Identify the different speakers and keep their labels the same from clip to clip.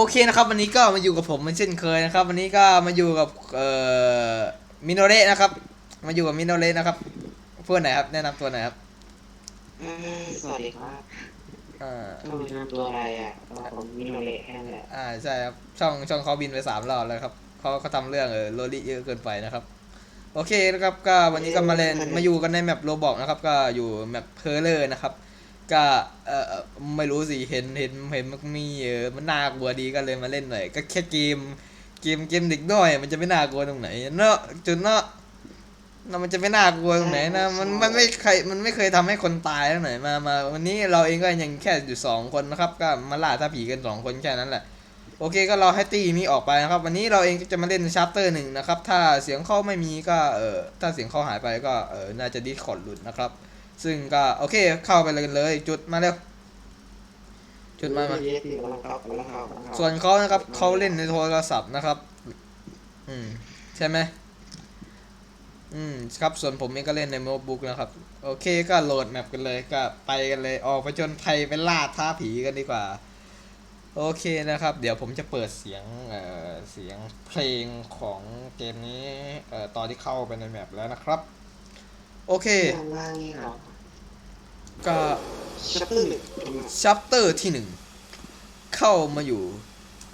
Speaker 1: โอเคนะครับ วันนี้ก็มาอยู่กับผมเหมือนเช่นเคยนะครับ วันนี้ก็มาอยู่กับเอ่อมิโนเระนะครับ มาอยู่กับมิโนเระนะครับ เพื่อนไหนครับ แนะนำตัวหน่อยครับ
Speaker 2: เอ่อสวัสดีครับ
Speaker 1: อ่า
Speaker 2: ช่องทำตัวอะไรอะตัวผมมิโนเละแค่นั้นแหละ
Speaker 1: อ่าใช่ครับช่องช่องเขาบินไปสามรอบแล้วครับเขาเขาทำเรื่องเออโรลี่เยอะเกินไปนะครับ โอเคนะครับก็วันนี้ก็มาเล่นมาอยู่กันในแมปโรบอกนะครับ ก็อยู่แมปเพอเลอร์นะครับ ก็เออเอ่อไม่รู้สิเห็นเห็นเห็นมันมีเออมันน่ากลัวดีก็เลยมาเล่นหน่อย ก็แค่เกมเกมเกมเด็กน้อยมันจะไม่น่ากลัวตรงไหนเนาะจุดเนาะเนาะมันจะไม่น่ากลัวตรงไหนนะมันมันไม่เคยมันไม่เคยทำให้คนตายตรงไหนมามาวันนี้เราเองก็ยังแค่อยู่สองคนนะครับ ก็มาล่าท้าผีกันสองคนแค่นั้นแหละโอเคก็รอให้ตีนี้ออกไปนะครับ วันนี้เราเองจะมาเล่นชาร์เตอร์หนึ่งนะครับ ถ้าเสียงเข้าไม่มีก็เออถ้าเสียงเข้าหายไปก็เออน่าจะดิสคอร์ดหลุดนะครับ ซึ่งก็โอเคเข้าไปเลยกันเลย จุดมาเร็วจุดมามา
Speaker 2: เยสิกำลังเข้ากำลังเข้ากำลังเข้า
Speaker 1: ส่วนเขานะครับเขาเล่นในโทรศัพท์นะครับ อืมใช่ไหมอืมครับส่วนผมเองก็เล่นในโน้ตบุ๊กนะครับ โอเคก็โหลดแมปกันเลยก็ไปกันเลย ออกไปจนภัยไปล่าท้าผีกันดีกว่า โอเคนะครับ เดี๋ยวผมจะเปิดเสียงเอ่อเสียงเพลงของเกมนี้เอ่อตอนที่เข้าไปในแมปแล้วนะครับ โอเค ก็
Speaker 2: ชัปเตอร์หนึ่ง
Speaker 1: ชัปเตอร์ที่หนึ่งเข้ามาอยู่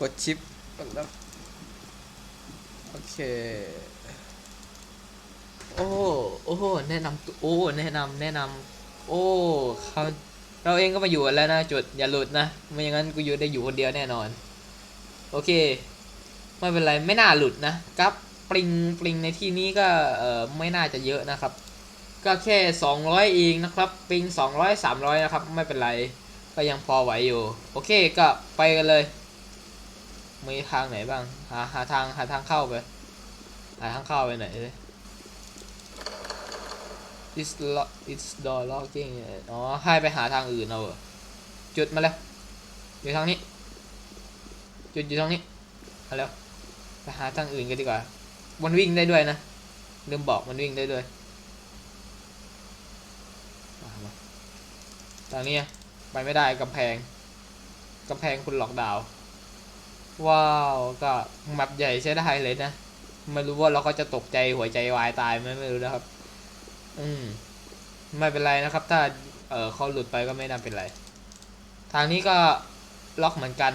Speaker 1: กดชิปแล้วโอเค โอ้โอ้แนะนำตัวโอ้แนะนำแนะนำโอ้เขาเราเองก็มาอยู่กันแล้วนะจุดอย่าหลุดนะไม่อย่างนั้นกูอยู่ได้อยู่คนเดียวแน่นอน โอเคไม่เป็นไรไม่น่าหลุดนะกับปริงปริงในที่นี้ก็เออไม่น่าจะเยอะนะครับ ก็แค่ 200 เองนะครับ ปิง 200 300 นะครับ ไม่เป็นไร ก็ยังพอไหวอยู่ โอเค ก็ไปกันเลย มีทางไหนบ้าง หาหาทางหาทางเข้าไป หาทางเข้าไปไหนเลย this lock it's door locking อ๋อ ให้ไปหาทางอื่นเอาเหรอจุดมาแล้วอยู่ทางนี้ จุดอยู่ทางนี้มาแล้ว ไปหาทางอื่นกันดีกว่า มันวิ่งได้ด้วยนะ ลืมบอกมันวิ่งได้ด้วย มามา ทางนี้ไปไม่ได้กำแพงกำแพงคุณหลอกดาว ว้าวก็แมปใหญ่ใช้ได้เลยนะ ไม่รู้ว่าเราก็จะตกใจหัวใจวายตายไหมไม่รู้นะครับ อืม ไม่เป็นไรนะครับ ถ้า เออเขาหลุดไปก็ไม่น่าเป็นไร ทางนี้ก็ล็อกเหมือนกัน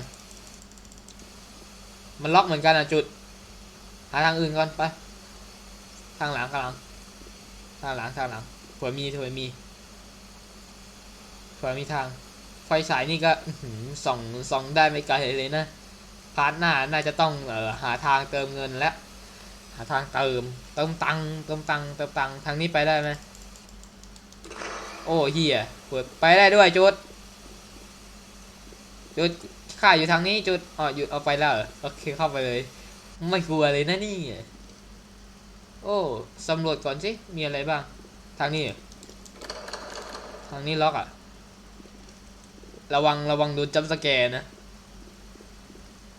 Speaker 1: มันล็อกเหมือนกันอะจุด หาทางอื่นก่อนไป ทางหลังทางหลัง ทางหลังทางหลังเผื่อมีเผื่อมี เผื่อมีทาง ไฟฉายนี่ก็ส่องส่องได้ไม่ไกลเลยนะ พาร์ทหน้าน่าจะต้องออหาทางเติมเงินและหาทางเติม เติมตังค์เติมตังค์เติมตังค์ทางนี้ไปได้ไหมโอ้เฮียเปิดไปได้ด้วยจุด จุดข้าอยู่ทางนี้จุดอ๋ออยู่เอาไปแล้วโอเคเข้าไปเลย ไม่กลัวเลยนะนี่ โอ้สำรวจก่อนสิมีอะไรบ้าง ทางนี้ ทางนี้ล็อกอะ ระวังระวังโดนจับสแกนนะ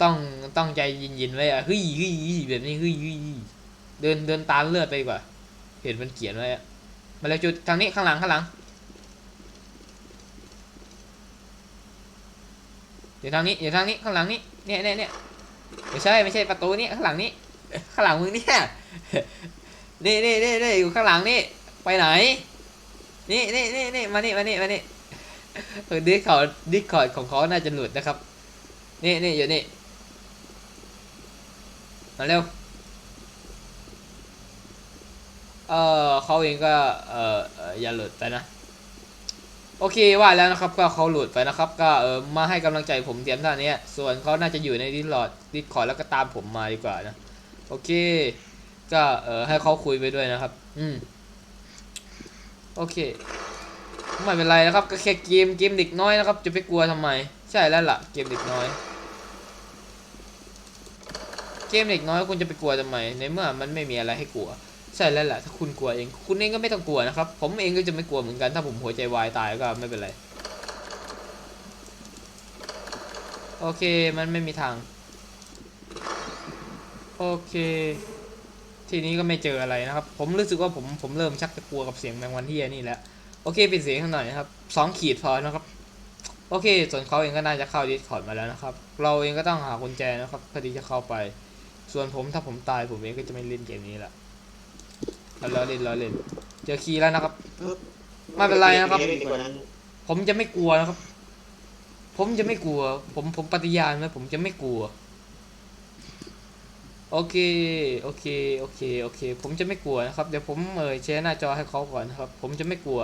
Speaker 1: ต้องต้องใจเย็นๆไว้อะเฮ้ยเฮ้ยเฮ้ยแบบนี้เฮ้ยเฮ้ยเฮ้ยเดินเดินตามเลือดไปดีกว่า เห็นมันเขียนไว้อะมาเลยจุดทางนี้ข้างหลังข้างหลังเดี๋ยวทางนี้เดี๋ยวทางนี้ข้างหลังนี้เนี่ยเนี่ยเนี่ยไม่ใช่ไม่ใช่ประตูนี้ข้างหลังนี้ข้างหลังมึงเนี่ยนี่นี่นี่นี่อยู่ข้างหลังนี่ไปไหน นี่นี่นี่นี่มานี่มานี่มานี่ ดิสคอร์ดดิสคอร์ดของเขาน่าจะหลุดนะครับ นี่นี่อยู่นี่ มาเร็ว เออเขาเองก็ เอออย่าหลุดไปนะ โอเคว่าแล้วนะครับ ก็เขาหลุดไปนะครับ ก็เออมาให้กำลังใจผมเตรียมท่านี้ส่วนเขาน่าจะอยู่ในดิสลอดดิสคอร์ดแล้วก็ตามผมมาดีกว่านะ โอเค ก็เออให้เขาคุยไปด้วยนะครับ อืม โอเค ไม่เป็นไรนะครับก็แค่เกมเกมเด็กน้อยนะครับ จะไปกลัวทำไม ใช่แล้วล่ะเกมเด็กน้อย เกมเด็กน้อยคุณจะไปกลัวทำไม ในเมื่อมันไม่มีอะไรให้กลัว ใช่แล้วล่ะถ้าคุณกลัวเอง คุณเองก็ไม่ต้องกลัวนะครับ ผมเองก็จะไม่กลัวเหมือนกัน ถ้าผมหัวใจวายตายก็ไม่เป็นไร โอเคมันไม่มีทาง โอเคทีนี้ก็ไม่เจออะไรนะครับ ผมรู้สึกว่าผมผมเริ่มชักจะกลัวกับเสียงแมงวันที่นี่แล้ว โอเคปิดเสียงข้างหน่อยนะครับสองขีดพอนะครับ โอเค ส่วนเขาเองก็น่าจะเข้า Discord มาแล้วนะครับ เราเองก็ต้องหากุญแจนะครับเพื่อที่จะเข้าไป ส่วนผมถ้าผมตายผมเองก็จะไม่เล่นเกมนี้ละเราเล่นเราเล่น เจอคีย์แล้วนะครับ ไม่เป็นไรนะครับ ผมจะไม่กลัวนะครับ ผมจะไม่กลัว ผมผมปฏิญาณไว้ผมจะไม่กลัว โอเค โอเค โอเค โอเค ผมจะไม่กลัวนะครับ เดี๋ยวผมเอ่ยแชร์หน้าจอให้เขาก่อนนะครับ ผมจะไม่กลัว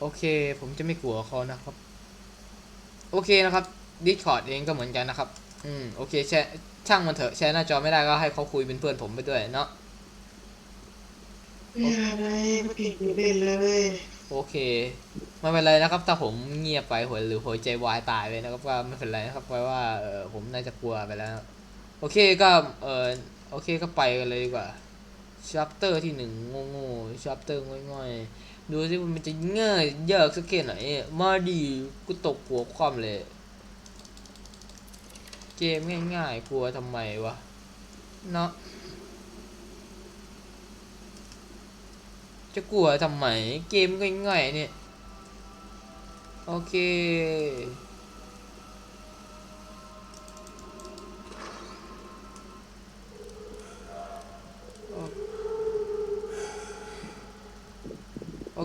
Speaker 1: โอเค ผมจะไม่กลัวเขานะครับ โอเคนะครับ Discord เองก็เหมือนกันนะครับ อืม โอเคแชร์ช่างมันเถอะแชร์หน้าจอไม่ได้ก็ให้เขาคุยเป็นเพื่อนผมไปด้วยเนาะ
Speaker 2: ไม่อะไรไม่ผิดไม่เป็นเลย
Speaker 1: โอเค ไม่เป็นไรนะครับถ้าผมเงียบไปหัวหรือหัวใจวายตายไปนะครับก็ไม่เป็นไรนะครับเพราะว่าเออผมน่าจะกลัวไปแล้ว โอเคก็เออโอเคก็ไปกันเลยดีกว่าชัปเตอร์ที่หนึ่งโง่ๆชัปเตอร์ง่อยๆ ดูสิมันจะง่ายยากสักแค่ไหน มาดีกูตกหัวความเลย เกมง่ายๆกลัวทำไมวะ เนาะจะกลัวทำไม เกมง่ายๆเนี่ย โอเค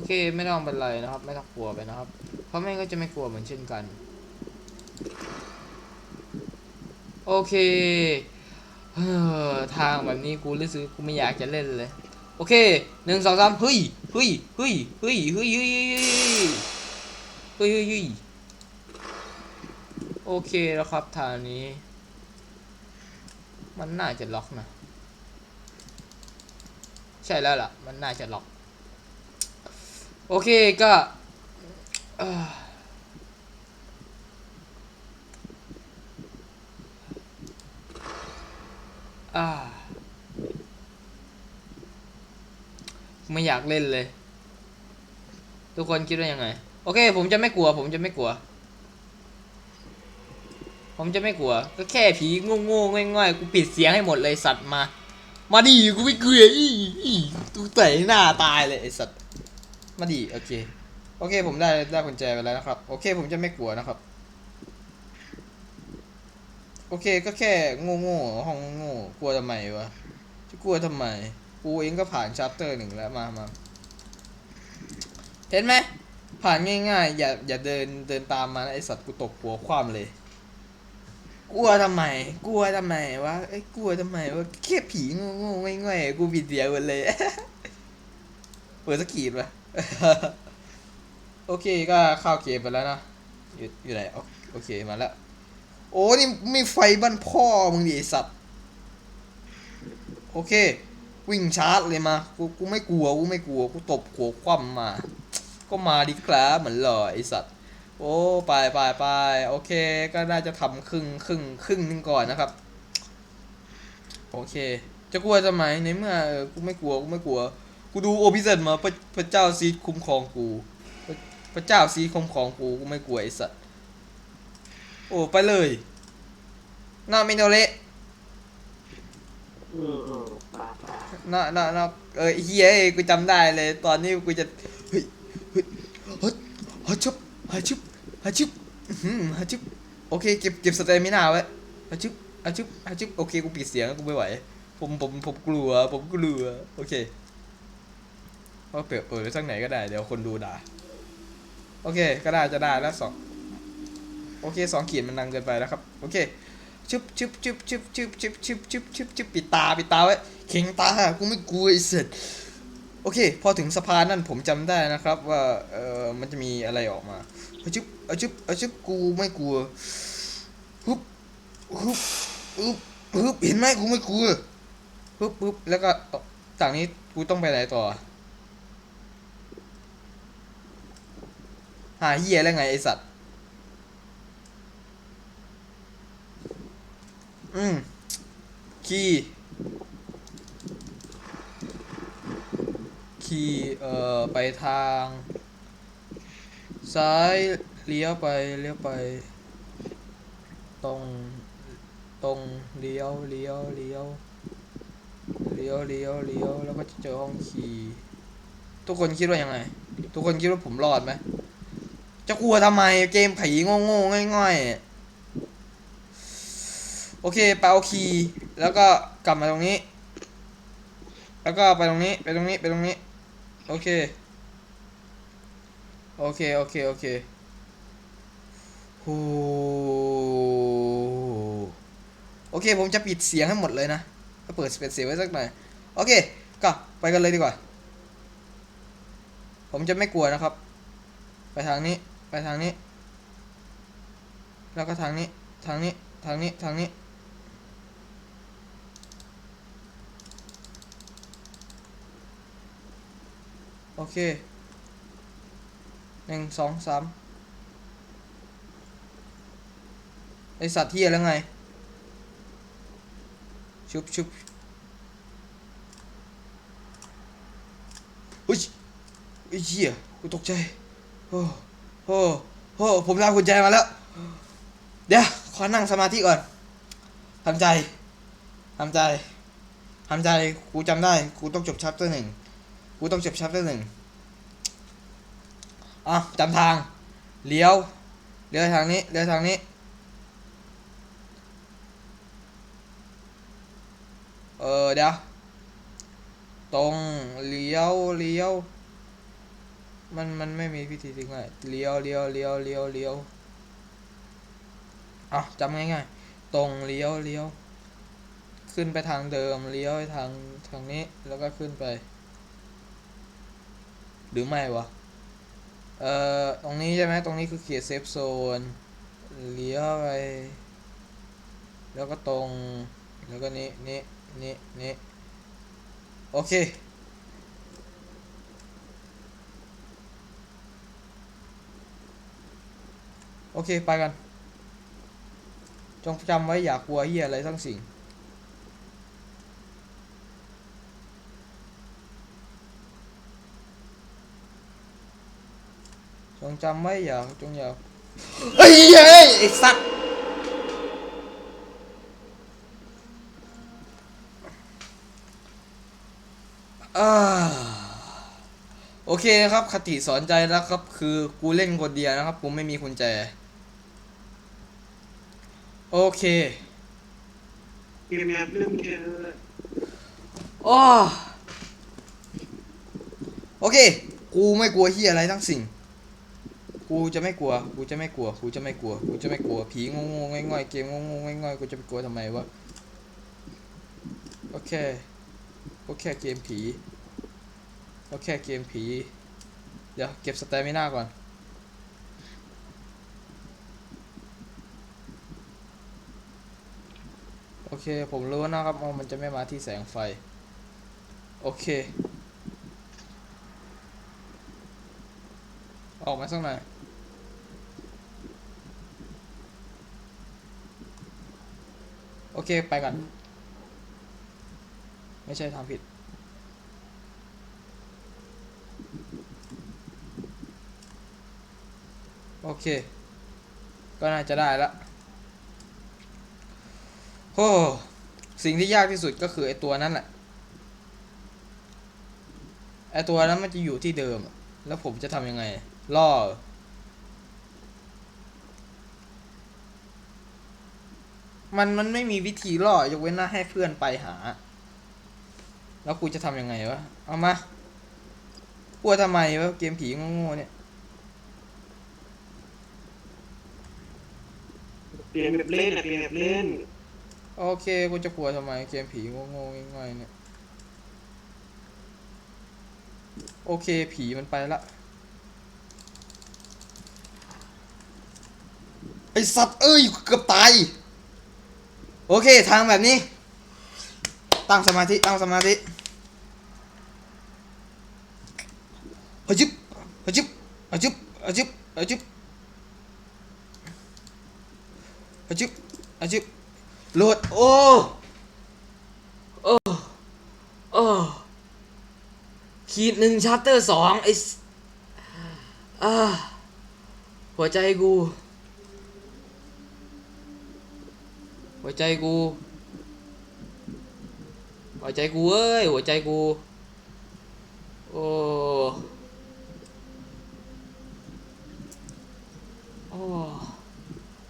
Speaker 1: เคไม่ต้องเป็นไรนะครับ ไม่ต้องกลัวไปนะครับ เพราะแม่ก็จะไม่กลัวเหมือนเช่นกัน โอเคเฮ้อทางแบบนี้กูรู้สึกกูไม่อยากจะเล่นเลย โอเคหนึ่งสองสามเฮ้ยเฮ้ยเฮ้ยเฮ้ยเฮ้ยเฮ้ยเฮ้ยเฮ้ยโอเคแล้วครับทางนี้ มันน่าจะล็อกนะ ใช่แล้วล่ะ มันน่าจะล็อก โอเคก็ไม่อยากเล่นเลย ทุกคนคิดว่ายังไง โอเค ผมจะไม่กลัว ผมจะไม่กลัว ผมจะไม่กลัว ก็แค่ผีโง่โง่ๆง่อยๆ กูปิดเสียงให้หมดเลยสัตว์มา มาดิกูไม่เกลัวอีอีตูเตะหน้าตายเลยไอสัตว์ มาดิโอเค โอเค ผมได้ได้กุญแจไปแล้วนะครับ โอเค ผมจะไม่กลัวนะครับ โอเคก็แค่โง่โง่ๆห้องโง่กลัวทำไมวะจะกลัวทำไมกูเองก็ผ่านชัปเตอร์หนึ่งแล้วมามาเห็นไหมผ่านง่ายๆ อย่าอย่าเดินเดินตามมานะไอสัตว์กูตกหัวคว่ำเลย กลัวทำไม กลัวทำไมวะไอ้กลัวทำไมวะแค่ผีโง่ๆง่อยๆกูบิดเสียงหมดเลย เปิดสกีดปะ โอเคก็เข้าเกมไปแล้วนะอยู่อยู่ไหนโอเคมาแล้ว โอ้นี่มีไฟบ้านพ่อมึงดิไอสัตว์โอเค วิ่งชาร์จเลยมากูกูไม่กลัวกูไม่กลัวกูตบหัวคว่ำมา ก็มาดิครับเหมือนหล่อไอสัตว์โอ้ไปไปไปโอเค ก็น่าจะทำครึ่งครึ่งครึ่งนึงก่อนนะครับ โอเค จะกลัวทำไมในเมื่อเออกูไม่กลัวกูไม่กลัว กูดูโอพิเซนมาพระพระเจ้าซีดคุ้มครองกูพระพระเจ้าซีดคุ้มครองกูกูไม่กลัวไอสัตว์โอ้ไปเลยหน้ามิโนเละ
Speaker 2: อืมอืมปาปา
Speaker 1: น่าน่าน่าเออไอ้เฮียเอ้ยกูจำได้เลย ตอนนี้กูจะเฮ้ยเฮ้ยเฮ้ยฮัชุบฮัชุบฮัชุบอื้อหือฮัชุบโอเคเก็บเก็บสเตมินาไว้ฮัชุบฮัชุบฮัชุบโอเคกูปิดเสียงแล้วกูไม่ไหวผมผมผมกลัวผมกลัวโอเค ก็เปิดเปิดไว้สักไหนก็ได้ เดี๋ยวคนดูด่า โอเค ก็ได้จะได้แล้วสองโอเคสองขีดมันนังเกินไปแล้วครับ โอเคชึบชึบชึบชึบชึบชึบชึบชึบชึบชึบปิดตาปิดตาไว้เข่งตากูไม่กลัวไอ้เสร็จโอเค พอถึงสะพานนั่นผมจำได้นะครับว่าเออมันจะมีอะไรออกมาอะชึบอะชึบอะชึบกูไม่กลัวฮึบฮึบฮึบฮึบเห็นไหมกูไม่กลัวฮึบฮึบแล้วก็จากนี้กูต้องไปไหนต่อ หาเหี้ยแล้วไงไอสัตว์ อืมคีคีเอ่อ ไปทาง ซ้ายเลี้ยวไปเลี้ยวไป ตรง ตรงเลี้ยวเลี้ยวเลี้ยวเลี้ยวเลี้ยวเลี้ยวแล้วก็จะเจอห้องคีทุกคนคิดว่ายังไง ทุกคนคิดว่าผมรอดไหม จะกลัวทำไมเกมผีโง่ๆง่อยๆ โอเคไปเอาคีย์แล้วก็กลับมาตรงนี้ แล้วก็ไปตรงนี้ไปตรงนี้ไปตรงนี้ โอเค โอเค โอเค โอเคโอ้โอเค ผมจะปิดเสียงให้หมดเลยนะก็เปิดเป็นเสียงไว้สักหน่อย โอเค ก็ไปกันเลยดีกว่า ผมจะไม่กลัวนะครับ ไปทางนี้ ทางนี้ แล้วก็ทางนี้ ทางนี้ ทางนี้ ทางนี้ โอเคหนึ่งสองสามไอสัตว์ที่อะไรไง ชุบชุบอุ้ยไอ้เหี้ยกูตกใจโอ้ โอ้โอ้ผมได้กุญแจมาแล้ว เดี๋ยวขอนั่งสมาธิก่อนทำใจทำใจทำใจกูจำได้กูต้องจบชัปเตอร์หนึ่งกูต้องจบชัปเตอร์หนึ่งอะจำทางเลี้ยวเลี้ยวทางนี้เลี้ยวทางนี้เออเดี๋ยวตรงเลี้ยวเลี้ยว มันมันไม่มีพิธีถึงไงเลี้ยวเลี้ยวเลี้ยวเลี้ยวเลี้ยวอะจำง่ายๆ ตรงเลี้ยวเลี้ยว ขึ้นไปทางเดิมเลี้ยวไปทางทางนี้แล้วก็ขึ้นไป หรือไม่วะ เอ่อ ตรงนี้ใช่ไหมตรงนี้คือเขตเซฟโซน เลี้ยวไป แล้วก็ตรง แล้วก็นี้นี้นี้นี้โอเค โอเค ไปกัน จงจำไว้อย่ากลัวเฮียอะไรทั้งสิ่ง จงจำไว้อย่าจงอย่าเฮ้ยไอ้สัตว์โอเคนะครับคติสอนใจแล้วครับ คือกูเล่นคนเดียวนะครับ กูไม่มีกุญแจ โอเค
Speaker 2: เกมแบบเริ่มเจอ
Speaker 1: โอ้โอเค กูไม่กลัวเฮียอะไรทั้งสิ่ง กูจะไม่กลัว กูจะไม่กลัว กูจะไม่กลัว กูจะไม่กลัว ผีงงงๆง่อยๆเกมงงงๆง่อยๆ กูจะไปกลัวทำไมวะ โอเค โอเคเกมผี โอเคเกมผี เดี๋ยวเก็บสเตมิน่าก่อน โอ เคผมรู้นะครับว่ามันจะไม่มาที่แสงไฟ โอเค ออกมาสักหน่อยโอเค ไปกัน ไม่ใช่ทำผิด โอเค ก็น่าจะได้ละ โอ้สิ่งที่ยากที่สุดก็คือไอตัวนั้นแหละไอตัวนั้นมันจะอยู่ที่เดิม แล้วผมจะทำยังไง ล่อเหรอมันมันไม่มีวิธีล่อ ยกเว้นหน้าให้เพื่อนไปหา แล้วกูจะทำยังไงวะ เอามากลัวทำไมวะ เกมผีโง่ๆเนี่ย
Speaker 2: เปลี่ยนแบบเล่นอะเปลี่ยนแบบเล่น
Speaker 1: โอเคกูจะกลัวทำไมเกมผีโง่ๆง่ายๆเนี่ยโอเคผีมันไปละไอสัตว์เอ้ยเกือบตายโอเคทางแบบนี้ ตั้งสมาธิตั้งสมาธิฮจึบฮจึบฮจึบฮจึบฮจึบฮจึบฮจึบ หลดโอ้โอ้โอ้ขีดหนึ่งชัตเตอร์สองไอสอ่าหัวใจกู หัวใจกู หัวใจกูเอ้ย หัวใจกู โอ้โอ้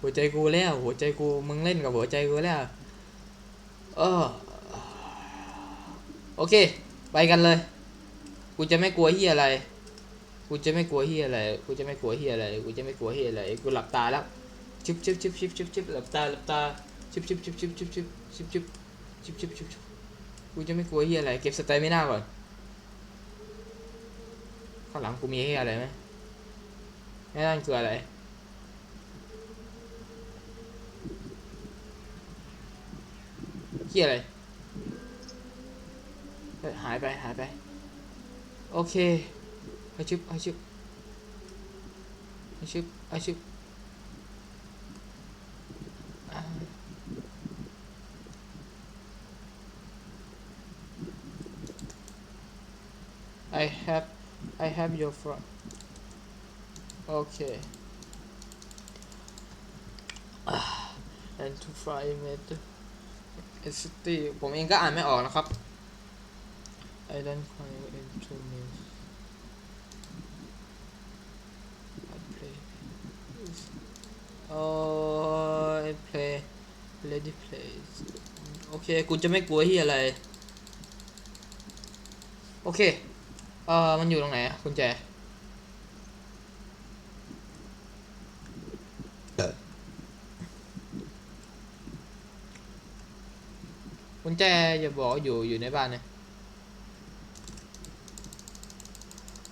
Speaker 1: หัวใจกูแล้ว หัวใจกูมึงเล่นกับหัวใจกูแล้วเออโอเค ไปกันเลย กูจะไม่กลัวเฮียอะไร กูจะไม่กลัวเฮียอะไร กูจะไม่กลัวเฮียอะไร กูจะไม่กลัวเฮียอะไร กูหลับตาแล้วชิบชิบชิบชิบชิบชิบหลับตาหลับตาชิบชิบชิบชิบชิบชิบชิบชิบชิบชิบชิบชิบกูจะไม่กลัวเฮียอะไร เก็บสเตล์ไมิน่าก่อน ข้างหลังกูมีเฮียอะไรไหมไม่นั่นคืออะไร ฮียอะไรเฮ้ยหายไปหายไป โอเคอาชิบอาชิบอาชิบอาชิบอ่า I have I have your front okay Ah, and to fry made it's the ผมเองก็อ่านไม่ออกนะครับ I don't quite into news I play oh I play lady plays โอเค กูจะไม่กลัวที่อะไร โอเค เออมันอยู่ตรงไหนอะกุญแจ แจอย่าบอกว่าอยู่อยู่ในบ้านนะ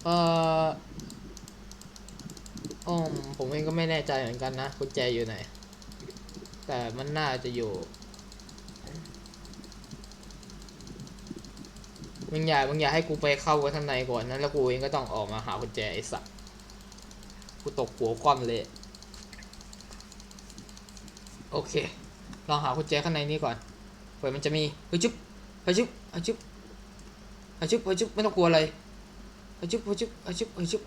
Speaker 1: เอออ๋อผมเองก็ไม่แน่ใจเหมือนกันนะกุญแจอยู่ไหน แต่มันน่าจะอยู่มึงอย่ามึงอย่าให้กูไปเข้าไปข้างในก่อนนะแล้วกูเองก็ต้องออกมาหากุญแจไอ้สัสกูตกหัวคว่ำเลย โอเค ลองหากุญแจข้างในนี้ก่อน ผื่อมันจะมีเฮ้ยจุ๊บเฮ้ยจุ๊บเฮ้ยจุ๊บเฮ้ยจุ๊บเฮ้ยจุ๊บไม่ต้องกลัวอะไรเฮ้ยจุ๊บเฮ้ยจุ๊บเฮ้ยจุ๊บเฮ้ยจุ๊บ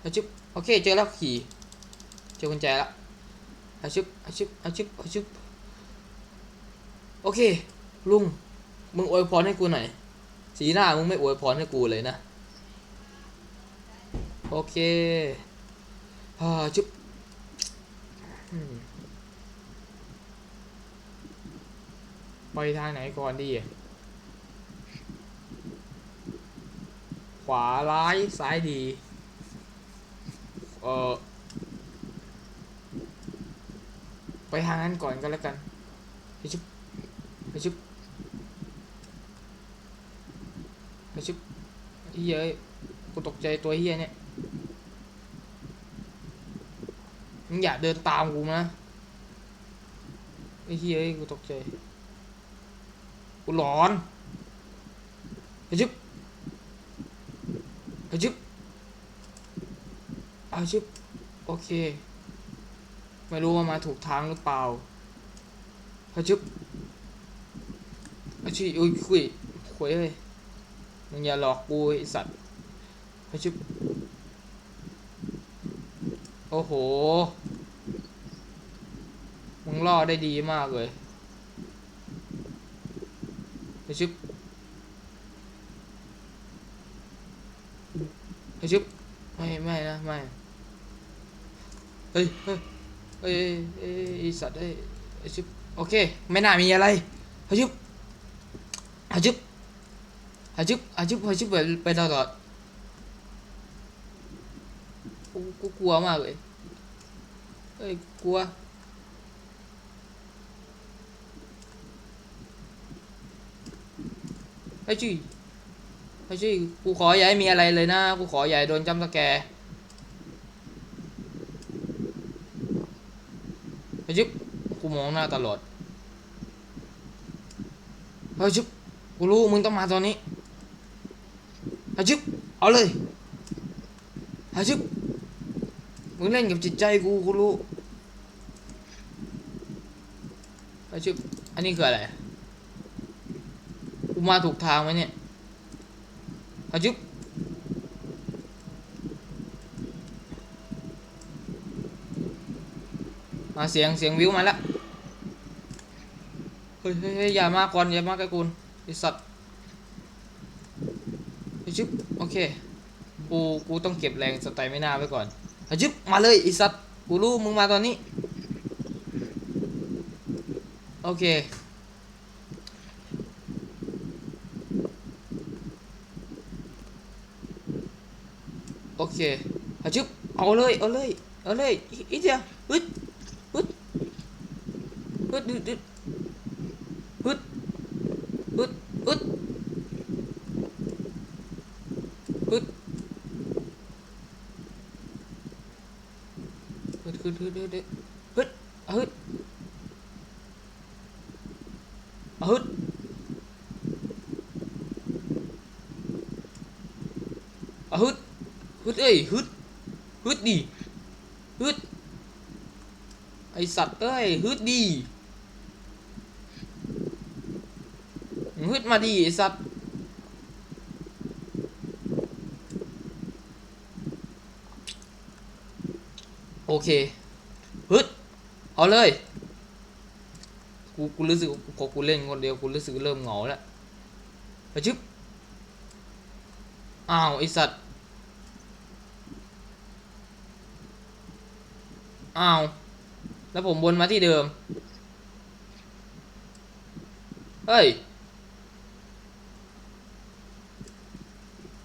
Speaker 1: เฮ้ยจุ๊บโอเคเจอแล้วขี่เจอกุญแจแล้วเฮ้ยจุ๊บเฮ้ยจุ๊บเฮ้ยจุ๊บเฮ้ยจุ๊บโอเค ลุงมึงอวยพรให้กูหน่อยสีหน้ามึงไม่อวยพรให้กูเลยนะโอเคอ่าจุ๊บอืม ไปทางไหนก่อนดีอะขวาร้ายซ้ายดี เออไปทางนั้นก่อนก็แล้วกันไปชุบไปชุบไอชิบเฮียกูตกใจตัวเฮียเนี่ยมึงอย่าเดินตามกูนะไอ้เฮียกูตกใจ หลอนไอ้ชิบไอ้ชิบไอ้ชิบโอเค ไม่รู้ว่ามาถูกทางหรือเปล่าไอ้ชิบไอ้ชิบอุ้ยคุยคุยเอ้ยมึงอย่าหลอกกูไอสัตว์ไอชิบโอ้โห มึงล่อได้ดีมากเลย ไอชิบไอชิบไม่ไม่นะไม่เฮ้ยเฮ้ยเฮ้ยเฮ้ยสัตว์เฮ้ยไอชิบโอเคไม่น่ามีอะไรไอชิบไอชิบอาจุบอาจุบอาจุบไปไปตลอดกูกูกลัวมากเลยเอ้ยกลัว ไอ้จุ้ยไอ้จุ้ยกูขออย่าให้มีอะไรเลยนะ กูขออย่าให้โดนจำสแกร์ไอ้จุ๊บกูมองหน้าตลอดไอ้จุ๊บกูรู้มึงต้องมาตอนนี้อาชิบเอาเลยอาชิบมึงเล่นกับจิตใจกูกูรู้อาชิบอันนี้คืออะไร มาถูกทางไหมเนี่ยอาชิบมาเสียงเสียงวิวมาแล้วเฮ้ยเฮ้ยเฮ้ยอย่ามาก่อนอย่ามาใกล้กูไอสัตว์ไอชึบโอเค กู กูต้องเก็บแรงสไตล์ไม่น่าไว้ก่อนไอชึบมาเลยไอสัตว์กูรู้มึงมาตอนนี้ โอเค เคอาชึบเอาเลยเอาเลยเอาเลยอีอีกเดียวฮึดฮึดฮึดฮึดฮึดฮึดฮึดฮึดฮึดฮึดฮึดฮึดฮึดฮึดเอาฮึดเอาฮึดเอาฮึดฮึดเอ้ยฮึดฮึดดิฮึดไอสัตว์เอ้ยฮึดดิฮึดมาดิไอสัตว์โอเคฮึดเอาเลยกูกูรู้สึกพอกูเล่นคนเดียวกูรู้สึกเริ่มเหงาแล้วไปชึบอ้าวไอสัตว์ อ้าว แล้วผมวนมาที่เดิม เฮ้ย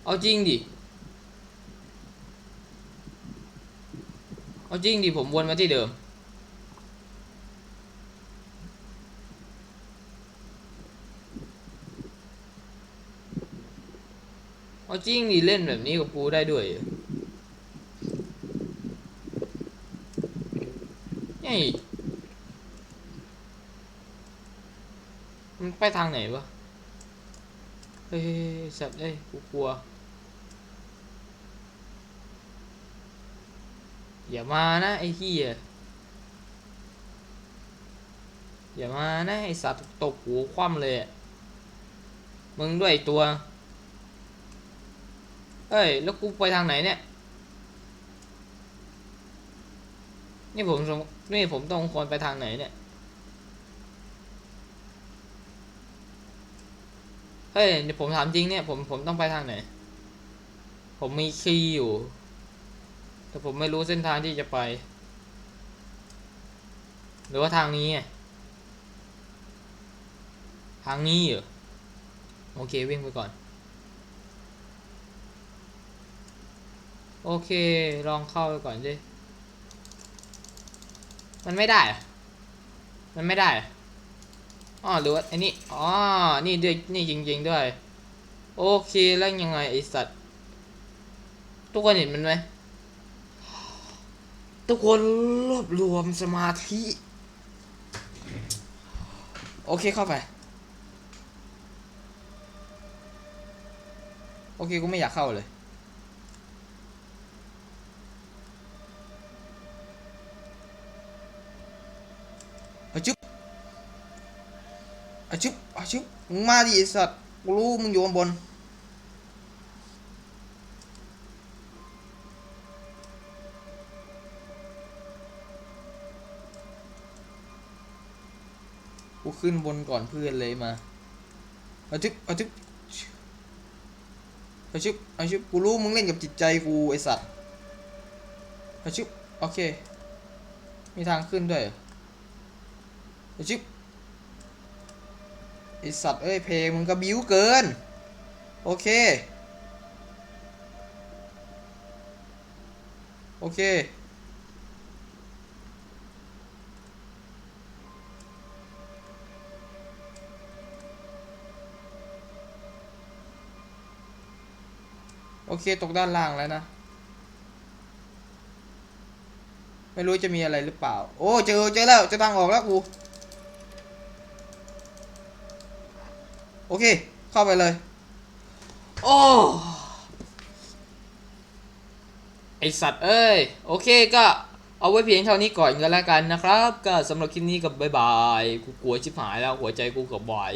Speaker 1: เอาจริงดิ เอาจริงดิ ผมวนมาที่เดิม เอาจริงดิ เล่นแบบนี้กับกูได้ด้วย เหรอนี่มันไปทางไหนวะ เฮ้ยสัตว์เอ้ยกูกลัว อย่ามานะไอ้เหี้ยอย่ามานะไอ้สัตว์ตกหัวคว่ำเลย มึงด้วยตัว เอ้ย แล้วกูไปทางไหนเนี่ย นี่ผมสง นี่ผมต้องควรไปทางไหนเนี่ย เฮ้ยเดี๋ยวผมถามจริงเนี่ย ผมผมต้องไปทางไหน ผมมีคีย์อยู่ แต่ผมไม่รู้เส้นทางที่จะไป หรือว่าทางนี้ ทางนี้เหรอ โอเควิ่งไปก่อนโอเค ลองเข้าไปก่อนดิ มันไม่ได้ มันไม่ได้อะอ๋อหรือว่าไอ้นี่อ๋อนี่ด้วยนี่จริงๆด้วย โอเคแล้วยังไงไอสัตว์ ทุกคนเห็นมันไหมทุกคนรวบรวมสมาธิ โอเคเข้าไป โอเคกูไม่อยากเข้าเลย อาชุบอาชุบอาชุบมึงมาดิไอ้สัตว์กูรู้มึงอยู่ข้างบนกูขึ้นบนก่อนเพื่อนเลยมาอาชุบอาชุบอาชุบอาชุบกูรู้มึงเล่นกับจิตใจกูไอสัตว์อาชุบโอเค มีทางขึ้นด้วยเหรอ ชิบไอสัตว์เอ้ยเพลงมึงก็บิ้วเกิน โอเค โอเค โอเค ตกด้านล่างแล้วนะ ไม่รู้จะมีอะไรหรือเปล่า โอ้ เจอ เจอแล้วเจะทางออกแล้วกู โอเค เข้าไปเลย โอ้ ไอสัตว์เอ้ย โอเคก็เอาไว้เพียงเท่านี้ก่อนก็แล้วกันนะครับ ก็สำหรับคลิปนี้กับบายบาย กูกลัวชิบหายแล้วหัวใจกูกับบาย